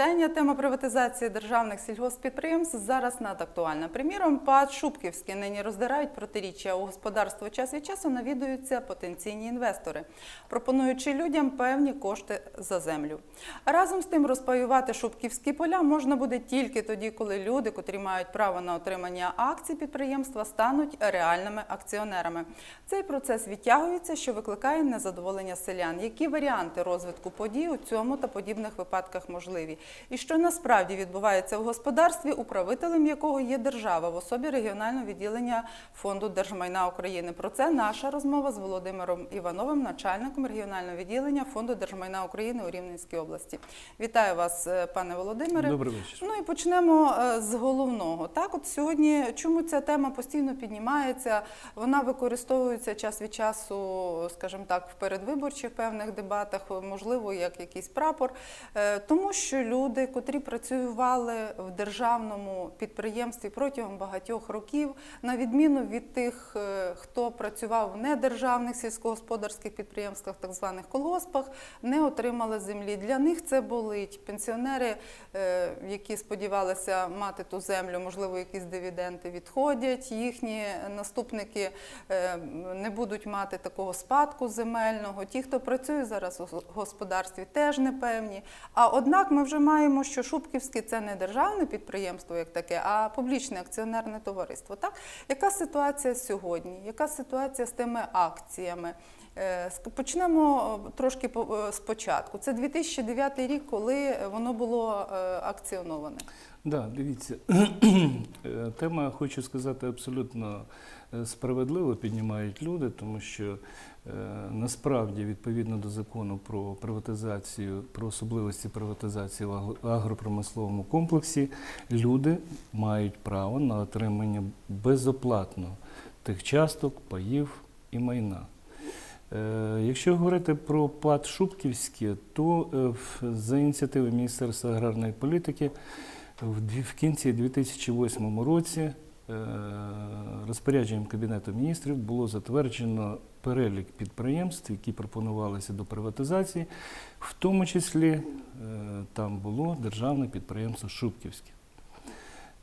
Мої вітання. Тема приватизації державних сільгосппідприємств зараз надактуальна. Приміром, ПАД Шубківський нині роздирають протиріччя у господарство. Час від часу навідуються потенційні інвестори, пропонуючи людям певні кошти за землю. Разом з тим розпаювати шубківські поля можна буде тільки тоді, коли люди, котрі мають право на отримання акцій підприємства, стануть реальними акціонерами. Цей процес відтягується, що викликає незадоволення селян. Які варіанти розвитку подій у цьому та подібних випадках можливі? І що насправді відбувається в господарстві, управителем якого є держава в особі регіонального відділення фонду держмайна України? Про це наша розмова з Володимиром Івановим, начальником регіонального відділення фонду держмайна України у Рівненській області. Вітаю вас, е, пане Володимире. Добрий вечір. Ну і почнемо е, з головного. Так, от сьогодні чому ця тема постійно піднімається? Вона використовується час від часу, скажімо так, в передвиборчих певних дебатах, можливо, як якийсь прапор, Е, тому що люди, котрі працювали в державному підприємстві протягом багатьох років, на відміну від тих, е, хто працював в недержавних сільськогосподарських підприємствах, так званих колгоспах, не отримали землі. Для них це болить. Пенсіонери, е, які сподівалися мати ту землю, можливо, якісь дивіденди відходять. Їхні наступники е, не будуть мати такого спадку земельного. Ті, хто працює зараз у господарстві, теж непевні. А однак ми вже маємо, що Шубківське це не державне підприємство, як таке, а публічне акціонерне товариство. Так, яка ситуація сьогодні? Яка ситуація з тими акціями? Е, Почнемо е, трошки е, спочатку. Це 2009 рік, коли воно було акціоноване. Да, дивіться, тема, хочу сказати, абсолютно справедливо піднімають люди, тому що е, насправді, відповідно до закону про приватизацію, про особливості приватизації в агропромисловому комплексі, люди мають право на отримання безоплатно тих часток, паїв і майна. Е, Якщо говорити про ПАД Шубківське, то е, за ініціативи Міністерства аграрної політики в кінці 2008 році розпорядженням Кабінету міністрів було затверджено перелік підприємств, які пропонувалися до приватизації, в тому числі е, там було державне підприємство Шубківське.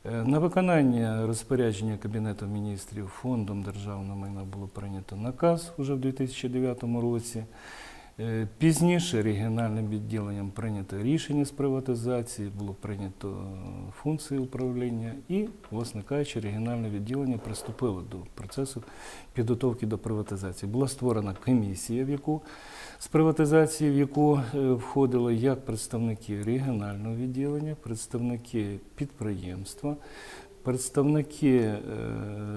Е, На виконання розпорядження Кабінету міністрів фондом державного майна було прийнято наказ уже в 2009 році. Е, Пізніше регіональним відділенням прийнято рішення з приватизації, було прийнято е, функції управління і, власне регіональне відділення приступило до процесу підготовки до приватизації. Була створена комісія, в яку з приватизації, в яку е, входили як представники регіонального відділення, представники підприємства, представники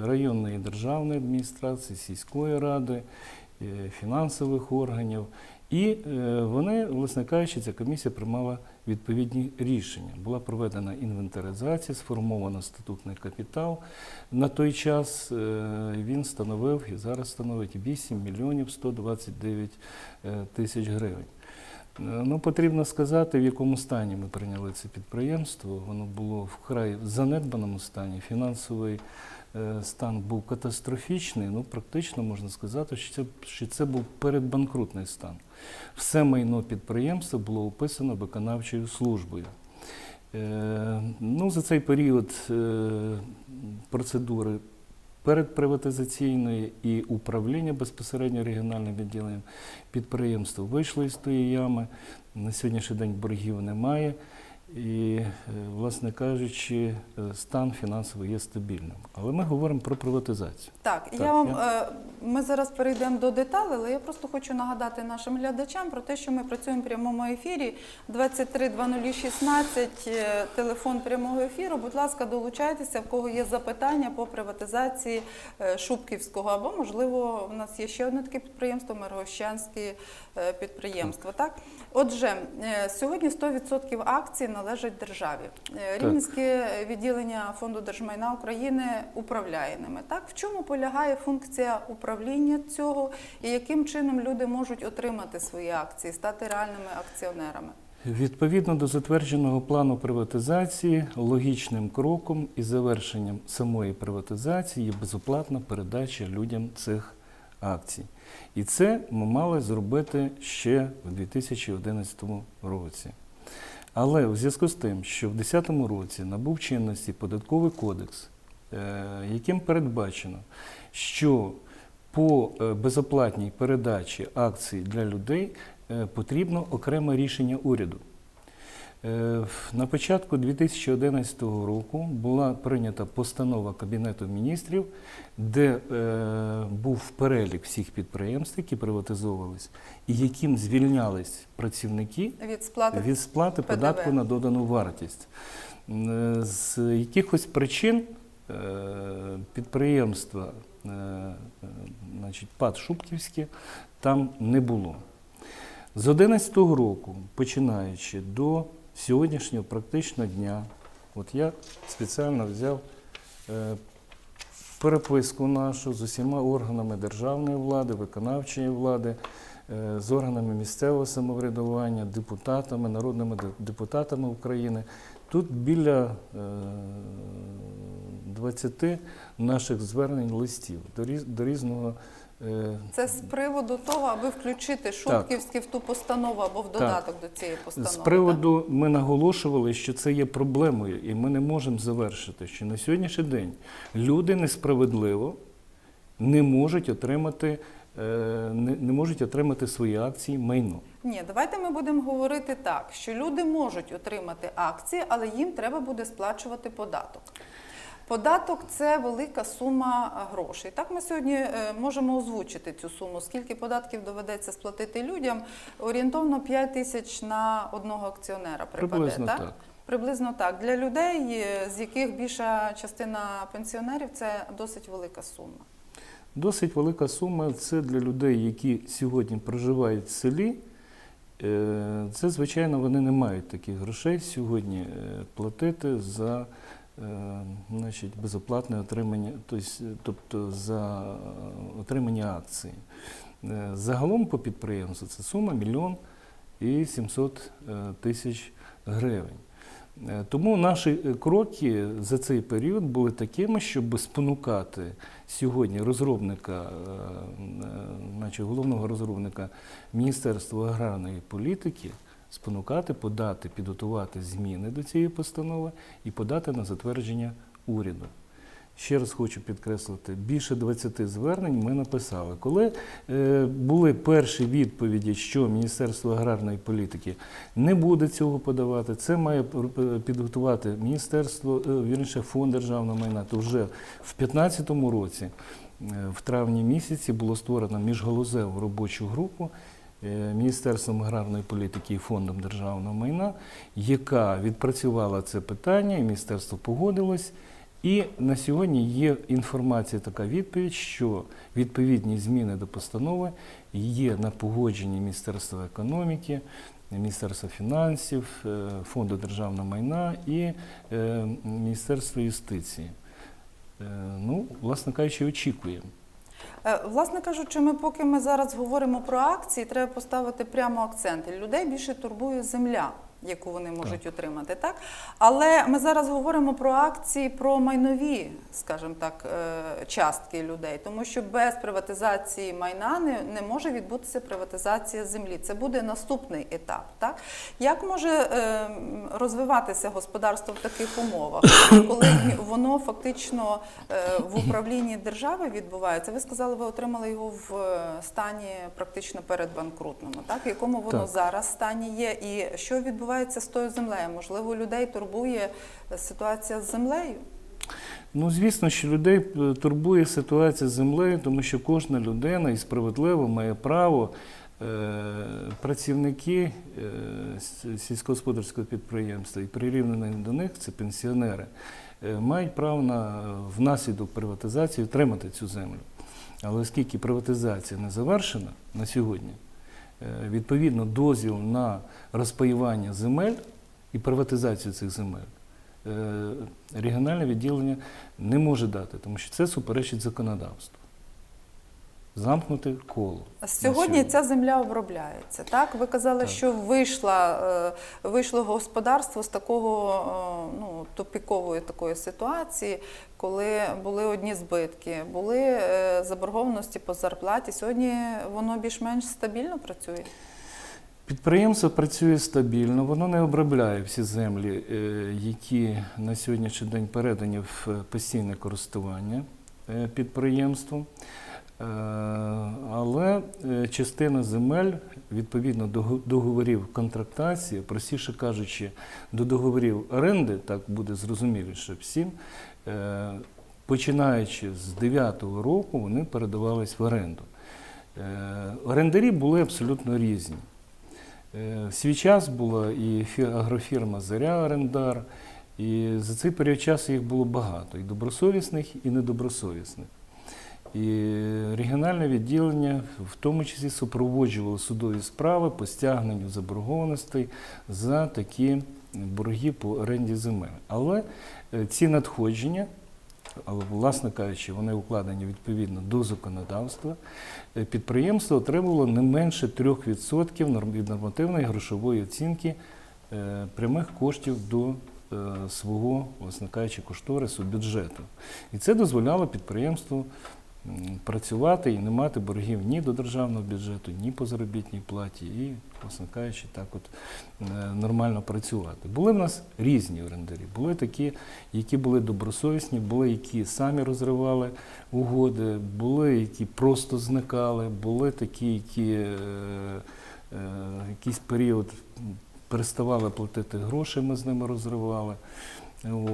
районної державної адміністрації, сільської ради, фінансових органів. І е, вони, власне кажучи, ця комісія приймала відповідні рішення. Була проведена інвентаризація, сформовано статутний капітал. На той час е, він становив і зараз становить 8 мільйонів 129 е, тисяч гривень. Е, Ну, потрібно сказати, в якому стані ми прийняли це підприємство. Воно було вкрай занедбаному стані. Фінансовий е, стан був катастрофічний. Ну, практично можна сказати, що це, що це був передбанкрутний стан. Все майно підприємства було описано виконавчою службою. Е, Ну, за цей період е, процедури передприватизаційної і управління безпосередньо регіональним відділенням підприємства вийшло із тої ями. На сьогоднішній день боргів немає. І, е, власне кажучи, е, стан фінансовий є стабільним. Але ми говоримо про приватизацію. Так, Так, я вам я- е, ми зараз перейдемо до деталей, але я просто хочу нагадати нашим глядачам про те, що ми працюємо в прямому ефірі 23-0016, е, телефон прямого ефіру. Будь ласка, долучайтеся, в кого є запитання по приватизації Шубківського, або можливо, у нас є ще одне таке підприємство, Миргощанське е, підприємство. Так, отже, сьогодні 100% акцій належать державі. Е, Рівненське відділення фонду держмайна України управляє ними. Так, в чому полягає функція управління цього, і яким чином люди можуть отримати свої акції, стати реальними акціонерами? Відповідно до затвердженого плану приватизації, логічним кроком і завершенням самої приватизації є безоплатна передача людям цих акцій. І це ми мали зробити ще в 2011 році. Але у зв'язку з тим, що в 2010 році набув чинності податковий кодекс, е, яким передбачено, що по е, безоплатній передачі акцій для людей е, потрібно окреме рішення уряду. Е, На початку 2011 року була прийнята постанова Кабінету міністрів, де е, був перелік всіх підприємств, які приватизовувались, і яким звільнялись працівники Від сплати від сплати податку на додану вартість. З якихось причин е, підприємства значить, ПАД Шубківське там не було. З 2011 року, починаючи до сьогоднішнього практично дня, от я спеціально взяв е, переписку нашу з усіма органами державної влади, виконавчої влади, е, з органами місцевого самоврядування, депутатами, народними депутатами України. Тут біля е, 20 наших звернень листів до різного. Е, це з приводу того, аби включити Шубківський в ту постанову або в додаток до цієї постанови. З приводу ми наголошували, що це є проблемою, і ми не можемо завершити, що на сьогоднішній день люди несправедливо не можуть отримати, е, не, не можуть отримати свої акції майно. Ні, давайте ми будемо говорити так, що люди можуть отримати акції, але їм треба буде сплачувати податок. Податок це велика сума грошей. Так ми сьогодні е, можемо озвучити цю суму. Скільки податків доведеться сплатити людям? Орієнтовно 5 тисяч на одного акціонера припаде. Приблизно так? так. Приблизно так. Для людей, е, з яких більша частина пенсіонерів, це досить велика сума. Досить велика сума. Це для людей, які сьогодні проживають в селі. Е, Це, звичайно, вони не мають таких грошей сьогодні е, платити за е, значить, безоплатне отримання, тобто, за е, отримання акції. Е, Загалом по підприємству це сума мільйон і 700 е, тисяч гривень. Е, Тому наші е, кроки за цей період були такими, щоб спонукати сьогодні розробника, е, е, значить, головного розробника Міністерства аграрної політики, спонукати, подати, підготувати зміни до цієї постанови і подати на затвердження уряду. Ще раз хочу підкреслити, більше 20 звернень ми написали. Коли е, були перші відповіді, що Міністерство аграрної політики не буде цього подавати, це має пр- підготувати Міністерство, е, вірніше, фонд державного майна, то вже в 2015 році, е, в травні місяці, було створено міжгалузеву робочу групу е, Міністерством аграрної політики і фондом державного майна, яка відпрацювала це питання, і міністерство погодилось. І на сьогодні є інформація, така відповідь, що відповідні зміни до постанови є на погодженні Міністерства економіки, Міністерства фінансів, е, Фонду державного майна і е, Міністерства юстиції. Е, Ну, власне кажучи, очікуємо. Е, Власне кажучи, ми поки ми зараз говоримо про акції, треба поставити прямо акценти. Людей більше турбує земля, яку вони можуть отримати, так? Але ми зараз говоримо про акції, про майнові, скажімо так, е, частки людей, тому що без приватизації майна не, не може відбутися приватизація землі. Це буде наступний етап. Так? Як може е, розвиватися господарство в таких умовах, коли воно фактично е, в управлінні держави відбувається? Ви сказали, ви отримали його в стані практично передбанкрутному. Так? В якому воно Так. зараз стані є? І що відбувається з тою землею? Можливо, людей турбує е, ситуація з землею? Ну, звісно, що людей е, турбує ситуація з землею, тому що кожна людина і справедливо має право. е, Працівники сільськогосподарського підприємства і прирівнені до них це пенсіонери, мають право на внаслідок приватизації отримати цю землю. Але оскільки приватизація не завершена на сьогодні, відповідно дозвіл на розпаювання земель і приватизацію цих земель е, регіональне відділення не може дати, тому що це суперечить законодавству. Замкнути коло. Сьогодні ця земля обробляється. Так, ви казали, Так. що вийшла, е, вийшло господарство з такого е, ну, тупікової такої ситуації, коли були одні збитки, були е, заборгованості по зарплаті. Сьогодні воно більш-менш стабільно працює. Підприємство працює стабільно, воно не обробляє всі землі, які на сьогоднішній день передані в постійне користування підприємством. Е, Але е, частина земель відповідно до договорів контрактації, простіше кажучи, до договорів оренди, так буде зрозуміліше всім, е, починаючи з 9-го року, вони передавались в оренду. Е, Орендарі були абсолютно різні. Е, В свій час була і агрофірма Заря Орендар, і за цей період часу їх було багато, і добросовісних, і недобросовісних. І регіональне відділення в тому числі супроводжувало судові справи по стягненню заборгованостей за такі борги по оренді земель. Але е, ці надходження, власне кажучи, вони укладені відповідно до законодавства, е, підприємство отримувало не менше 3% норм- від нормативної грошової оцінки е, прямих коштів до свого, власне кажучи, кошторису бюджету. І це дозволяло підприємству працювати і не мати боргів ні до державного бюджету, ні по заробітній платі, і, власне кажучи, так от е, нормально працювати. Були в нас різні орендарі. Були такі, які були добросовісні, були, які самі розривали угоди, були, які просто зникали, були такі, які е, е, якийсь період переставали платити гроші, ми з ними розривали.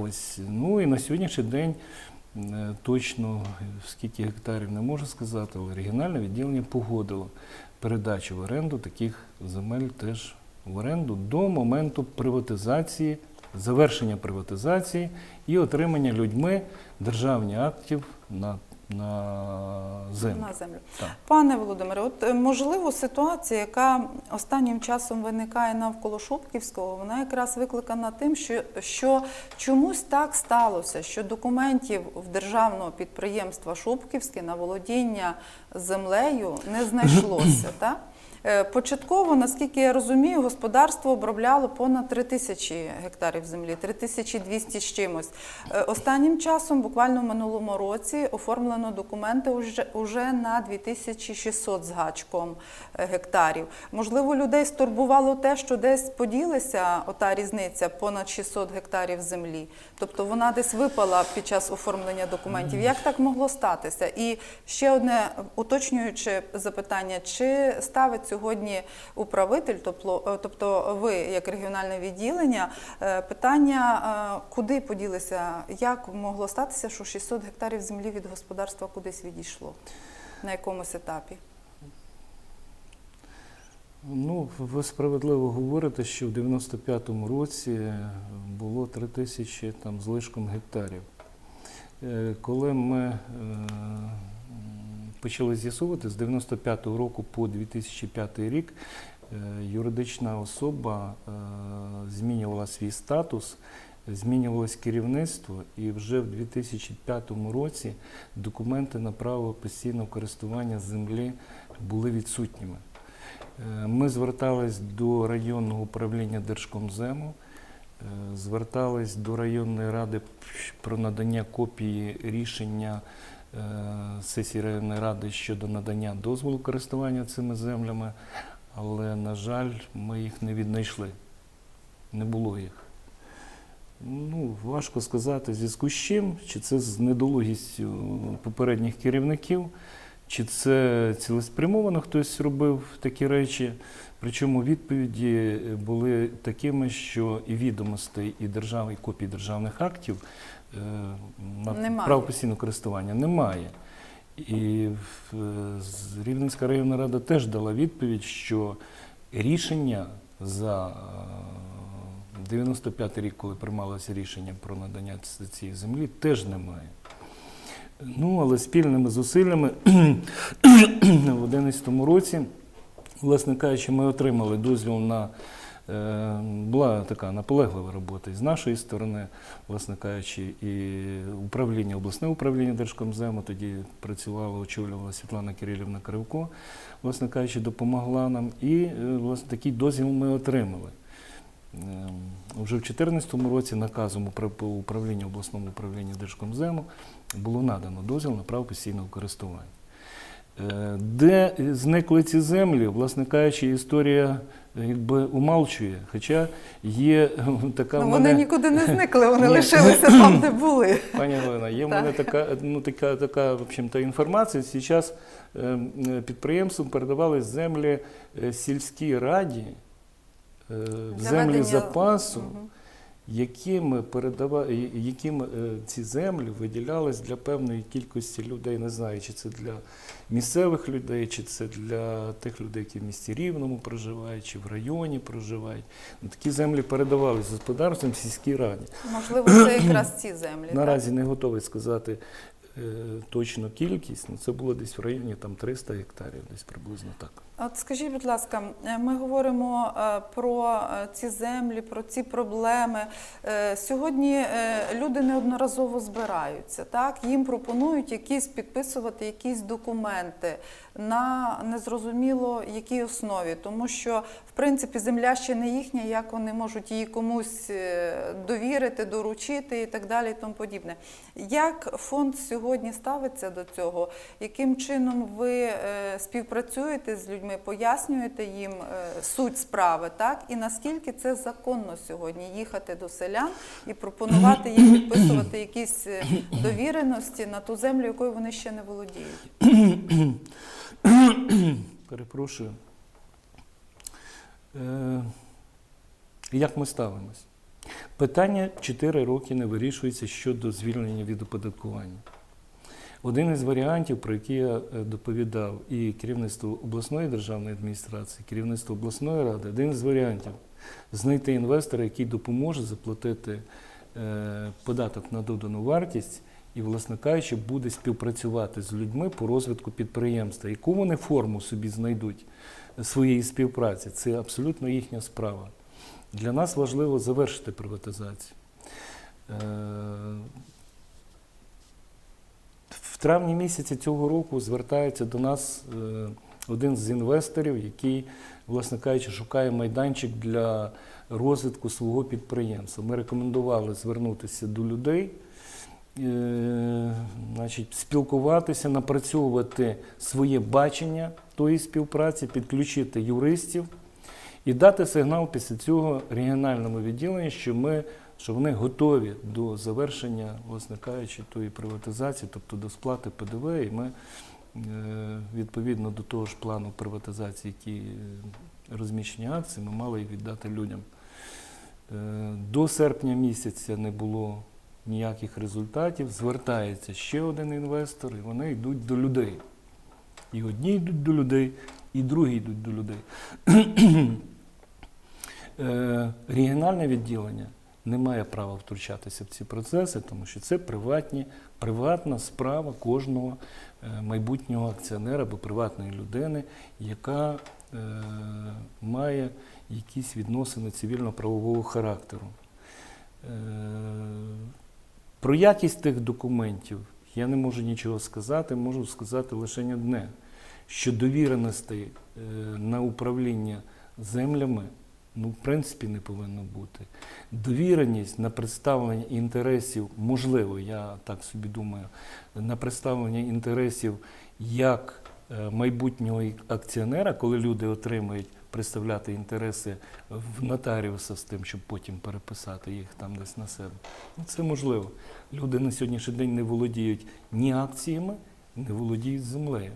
Ось. Ну і на сьогоднішній день точно скільки гектарів не можу сказати, але регіональне відділення погодило передачу в оренду таких земель теж в оренду до моменту приватизації, завершення приватизації і отримання людьми державних актів на, на землю. на землю. Так. Пане Володимире, от е, можливо ситуація, яка останнім часом виникає навколо Шубківського, вона якраз викликана тим, що, що чомусь так сталося, що документів в державного підприємства Шубківське на володіння землею не знайшлося. так? Е, Початково, наскільки я розумію, господарство обробляло понад 3 тисячі гектарів землі, 3200 з чимось. Е, Останнім часом, буквально в минулому році, оформлено документи уже на 2600 з гачком е, гектарів. Можливо, людей стурбувало те, що десь поділися ота різниця понад 600 гектарів землі. Тобто вона десь випала під час оформлення документів. Як так могло статися? І ще одне уточнююче запитання: чи ставить сьогодні управитель, тобто, е, тобто ви, як регіональне відділення, е, питання, е, куди поділися, як могло статися, що 600 гектарів землі від господарства кудись відійшло? На якомусь етапі? Ну, ви справедливо говорите, що в 95-му році було 3 тисячі там, з лишком гектарів. Коли ми почали з'ясовувати з 95-го року по 2005 рік, е, юридична особа е, змінювала свій статус, змінювалось керівництво, і вже в 2005 році документи на право постійного користування землі були відсутніми. Е, Ми звертались до районного управління Держкомзему, звертались до районної ради про надання копії рішення сесії районної ради щодо надання дозволу користування цими землями, але, на жаль, ми їх не віднайшли. Не було їх. Ну, важко сказати, в зв'язку з чим, чи це з недолугістю попередніх керівників, чи це цілеспрямовано хтось робив такі речі. Причому відповіді були такими, що і відомостей, і держав, і копій державних актів е, на право постійного користування немає. І е, Рівненська районна рада теж дала відповідь, що рішення за е, 95 рік, коли приймалося рішення про надання цієї землі, теж немає. Ну, але спільними зусиллями в 2011 році, власне кажучи, ми отримали дозвіл на е, була така наполеглива робота і з нашої сторони, власне кажучи, і управління, обласне управління Держкомзему тоді працювало, очолювала Світлана Кирилівна Кривко, власне кажучи, допомогла нам. І е, власне такий дозвіл ми отримали. Ем, Вже в 2014 році наказом управління обласному управлінню Держкомзему було надано дозвіл на право постійного користування. Е, Де зникли ці землі, власне кажучи, історія якби умалчує. Хоча є така Ну, мене... вони нікуди не зникли, вони лишилися там, де були. Пані Галина, є в мене така, ну, така, така в общем-то, інформація. Зараз е, е, підприємством передавали землі е, сільській раді, е, землі запасу, Мгм. Якими, передава... яким е, ці землі виділялись для певної кількості людей. Не знаю, чи це для місцевих людей, чи це для тих людей, які в місті Рівному проживають, чи в районі проживають. Ну, такі землі передавались господарством в сільській раді. Можливо, це якраз ці землі. так? Наразі не готовий сказати е, точну кількість, ну це було десь в районі там 300 гектарів, десь приблизно так. От скажіть, будь ласка, е, ми говоримо е, про е, ці землі, про ці проблеми. Сьогодні люди неодноразово збираються, так їм пропонують якісь підписувати якісь документи на незрозуміло якій основі, тому що в принципі земля ще не їхня, як вони можуть її комусь довірити, доручити і так далі, і тому подібне. Як фонд сьогодні ставиться до цього? Яким чином ви співпрацюєте з людьми, пояснюєте їм е, суть справи, так і наскільки це законно сьогодні їхати до селян і пропонувати їм підписувати якісь е, довіреності на ту землю, якою вони ще не володіють? Перепрошую. Е, як ми ставимось? Питання 4 роки не вирішується щодо звільнення від оподаткування. Один із варіантів, про який я е, доповідав і керівництво обласної державної адміністрації, керівництво обласної ради, один із варіантів знайти інвестора, який допоможе заплатити е, податок на додану вартість і, власне кажучи, буде співпрацювати з людьми по розвитку підприємства. Яку вони форму собі знайдуть своєї співпраці, це абсолютно їхня справа. Для нас важливо завершити приватизацію. Е, В травні місяці цього року звертається до нас е, один з інвесторів, який, власне кажучи, шукає майданчик для розвитку свого підприємства. Ми рекомендували звернутися до людей, е, значить, спілкуватися, напрацьовувати своє бачення тої співпраці, підключити юристів і дати сигнал після цього регіональному відділенню, що ми що вони готові до завершення, власне тої приватизації, тобто до сплати ПДВ, і ми е, відповідно до того ж плану приватизації, які розміщені акції, ми мали їх віддати людям. Е, До серпня місяця не було ніяких результатів. Звертається ще один інвестор, і вони йдуть до людей. І одні йдуть до людей, і другі йдуть до людей. Е, Регіональне відділення не має права втручатися в ці процеси, тому що це приватні, приватна справа кожного е, майбутнього акціонера або приватної людини, яка е, має якісь відносини цивільно-правового характеру. Е, Про якість тих документів я не можу нічого сказати, можу сказати лише одне, що довіреностей е, на управління землями ну, в принципі, не повинно бути. Довіреність на представлення інтересів, можливо, я так собі думаю, на представлення інтересів як е, майбутнього акціонера, коли люди отримують представляти інтереси в нотаріуса з тим, щоб потім переписати їх там десь на себе. Ну, Це можливо. Люди на сьогоднішній день не володіють ні акціями, не володіють землею.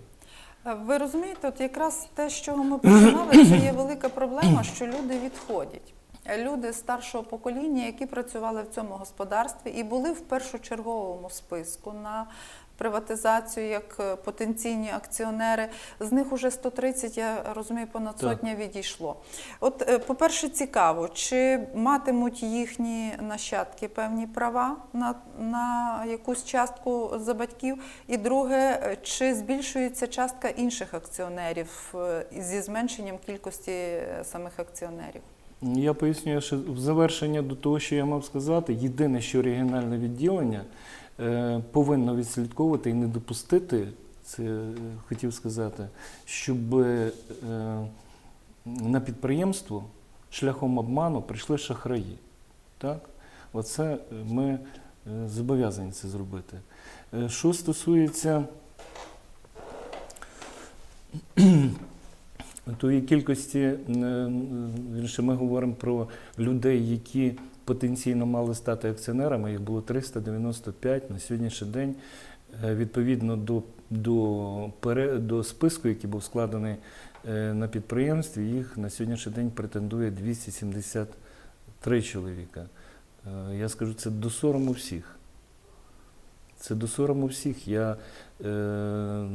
Ви розумієте, от якраз те, з чого ми починали, це є велика проблема, що люди відходять. Люди старшого покоління, які працювали в цьому господарстві і були в першочерговому списку на приватизацію як е, потенційні акціонери. З них уже 130, я розумію, понад сотня відійшло. От, е, по-перше, цікаво, чи матимуть їхні нащадки певні права на, на якусь частку за батьків? І друге, е, чи збільшується частка інших акціонерів зі зменшенням кількості самих акціонерів? Я пояснюю, що в завершення до того, що я мав сказати, єдине, що регіональне відділення е, повинно відслідковувати і не допустити, це е, хотів сказати, щоб е, на підприємство шляхом обману прийшли шахраї. Так? Оце ми зобов'язані це зробити. Що стосується тої кількості, е, ми говоримо про людей, які потенційно мали стати акціонерами, їх було 395 на сьогоднішній день. Е, Відповідно до, до, до списку, який був складений е, на підприємстві, їх на сьогоднішній день претендує 273 чоловіка. Я скажу, це до сорому всіх. Це до сорому всіх. Я е,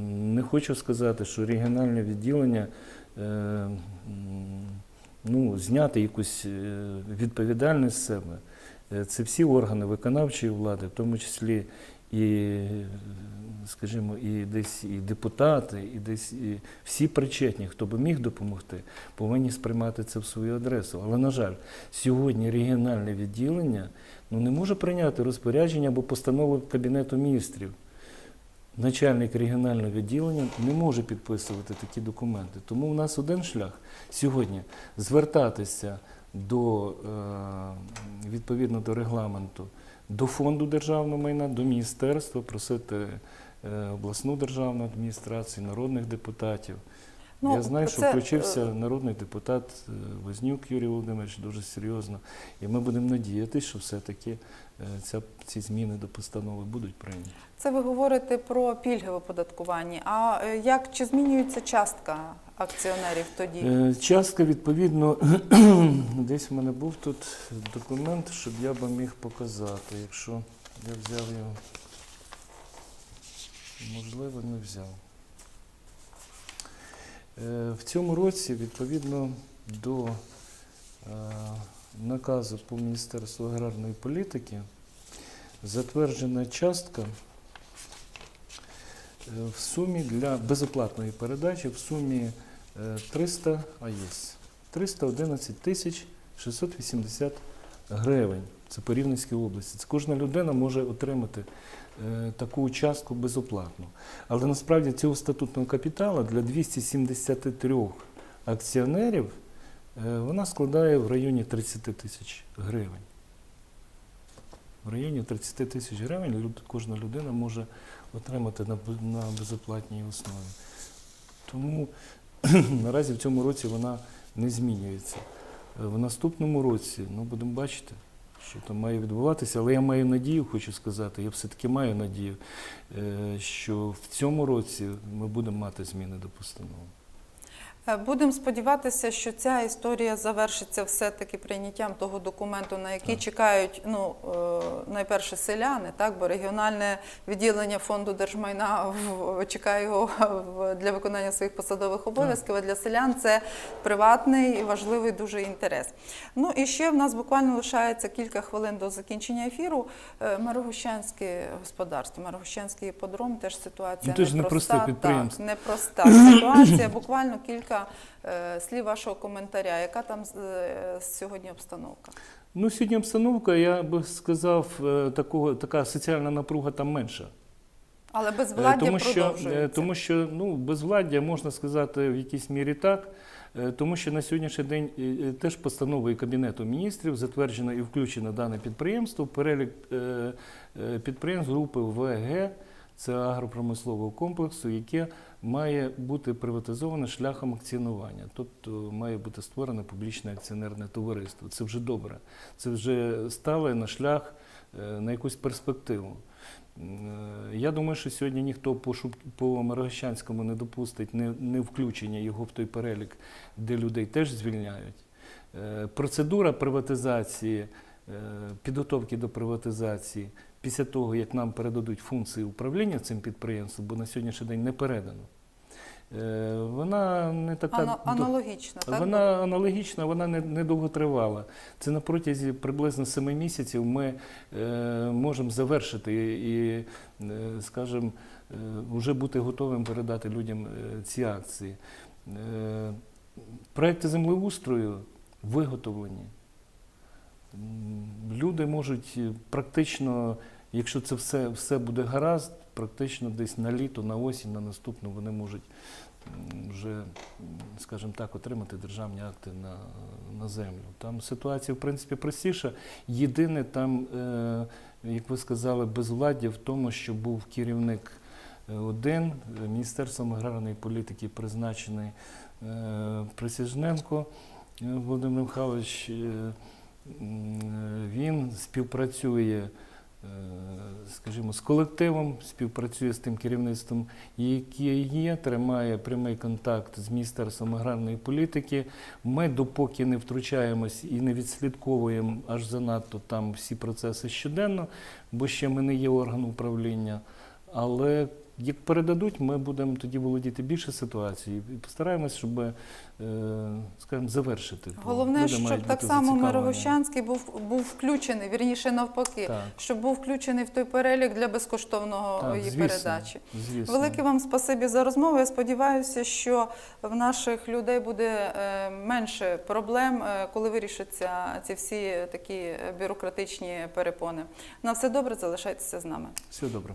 не хочу сказати, що регіональне відділення ну, зняти якусь е, відповідальність з себе. Е, Це всі органи виконавчої влади, в тому числі і, е, скажімо, і десь і депутати, і десь і всі причетні, хто би міг допомогти, повинні сприймати це в свою адресу. Але, на жаль, сьогодні регіональне відділення ну, не може прийняти розпорядження або постанову Кабінету міністрів. Начальник регіонального відділення не може підписувати такі документи. Тому в нас один шлях сьогодні звертатися до, е, відповідно до регламенту, до фонду державного майна, до міністерства, просити е, обласну державну адміністрацію, народних депутатів. Ну, Я знаю, що це, включився е, народний депутат е, Вознюк Юрій Володимирович дуже серйозно. І ми будемо надіятися, що все-таки е, ця, ці зміни до постанови будуть прийняті. Це ви говорите про пільги в оподаткуванні. А як чи змінюється частка акціонерів тоді? Частка, відповідно, десь в мене був тут документ, щоб я би міг показати, якщо я взяв його. Можливо, не взяв. Е, В цьому році, відповідно до е, наказу по Міністерству аграрної політики, затверджена частка е, в сумі для безоплатної передачі в сумі е, 300 АЄС. 311 тисяч 680 гривень. Це по Рівненській області. Це кожна людина може отримати таку частку безоплатно. Але насправді цього статутного капіталу для 273 акціонерів е, вона складає в районі 30 тисяч гривень. В районі 30 тисяч гривень кожна людина може отримати на, на безоплатній основі. Тому наразі в цьому році вона не змінюється. Е, В наступному році ну, будемо бачити, що там має відбуватися, але я маю надію, хочу сказати, я все-таки маю надію, е, що в цьому році ми будемо мати зміни до постанови. Е, Будемо сподіватися, що ця історія завершиться все-таки прийняттям того документу, на який чекають ну, е, найперше селяни, так, бо регіональне відділення фонду держмайна чекає його для виконання своїх посадових обов'язків, а для селян це приватний і важливий дуже інтерес. Ну і ще в нас буквально лишається кілька хвилин до закінчення ефіру. Е, Марогощанське господарство, Марогощанський іподром, теж ситуація Ну, непроста. підприємство. Так, непроста ситуація. Буквально кілька е, слів вашого коментаря. Яка там е, сьогодні обстановка? Ну, сьогодні обстановка, я би сказав, е, такого, така соціальна напруга там менша. Але безвладдя тому що, продовжується. тому що ну, безвладдя можна сказати в якійсь мірі так, тому що на сьогоднішній день теж постановою Кабінету міністрів затверджено і включено дане підприємство в перелік підприємств групи ВГ, це агропромислового комплексу, яке має бути приватизоване шляхом акціонування. Тобто має бути створене публічне акціонерне товариство. Це вже добре. Це вже стало на шлях е, на якусь перспективу. Е, Я думаю, що сьогодні ніхто по, Шуб- по Марогощанському не допустить не, включення його в той перелік, де людей теж звільняють. Е, Процедура приватизації, підготовки до приватизації після того, як нам передадуть функції управління цим підприємством, бо на сьогоднішній день не передано. е, Вона не така Ана- до- аналогічно, так? вона аналогічна, вона не, не довго тривала. Це на протязі приблизно семи місяців ми е, можемо завершити і, і е, скажімо, е, вже бути готовим передати людям е, ці акції. Е, проекти землеустрою виготовлені. Люди можуть е, практично, якщо це все, все буде гаразд, практично десь на літо, на осінь, на наступну вони можуть вже, скажімо так, отримати державні акти на, на землю. Там ситуація, в принципі, простіша. Єдине там, е, як ви сказали, безвладдя в тому, що був керівник один. Міністерством аграрної політики призначений е, Присяжненко е, Володимир Михайлович. Е, е, Він співпрацює, е, скажімо, з колективом, співпрацює з тим керівництвом, яке є, тримає прямий контакт з Міністерством аграрної політики. Ми допоки не втручаємось і не відслідковуємо аж занадто там всі процеси щоденно, бо ще ми не є орган управління. Але як передадуть, ми будемо тоді володіти більше ситуації і постараємось, щоб, е, скажімо, завершити. Головне, люди щоб так само. Мировощанський був, був включений, вірніше навпаки, Так. щоб був включений в той перелік для безкоштовного Так, її звісно, передачі. Звісно. Велике вам спасибі за розмову. Я сподіваюся, що в наших людей буде е, менше проблем, е, коли вирішаться ці всі такі бюрократичні перепони. На все добре, залишайтеся з нами. Все добре.